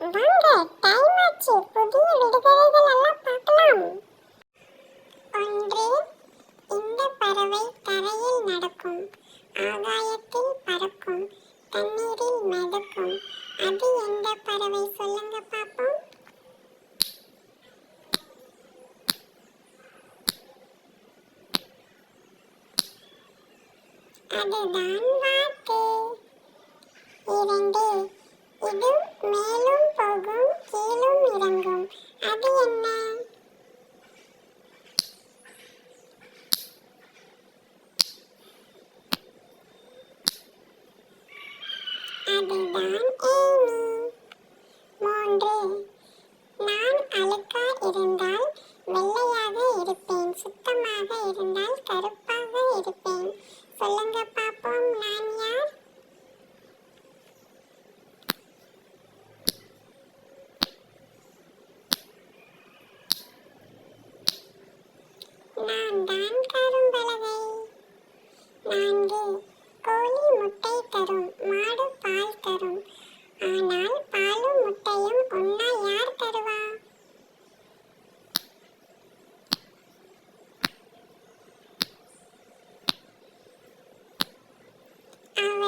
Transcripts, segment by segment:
வாங்க டைம் ஆச்சு. புதிய விடுகதைகள் எல்லாம் பார்க்கலாம். ஒன்று இந்த பறவை தரையில் நடக்கும். ஆகாயத்தில் பறக்கும். தண்ணீரில் மிதக்கும். அது எந்த பறவை? சொல்லுங்க பார்ப்போம். அதுதான் வாத்து. இரண்டு அதுதான் ஏணி மூன்று. நான் அழுக்கா இருந்தால் வெள்ளையாக இருப்பேன் சுத்தமாக இருந்தால் கருப்பாக இருப்பேன். சொல்லுங்க பாப்போம்.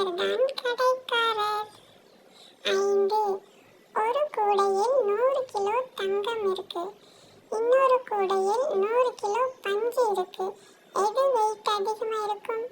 அவர்தான் கடைக்காரர் ஐந்து ஒரு கூடையில் நூறு கிலோ தங்கம் இருக்கு. இன்னொரு கூடையில் நூறு கிலோ பஞ்சு இருக்கு. எது வெயிட் அதிகமாக இருக்கும்?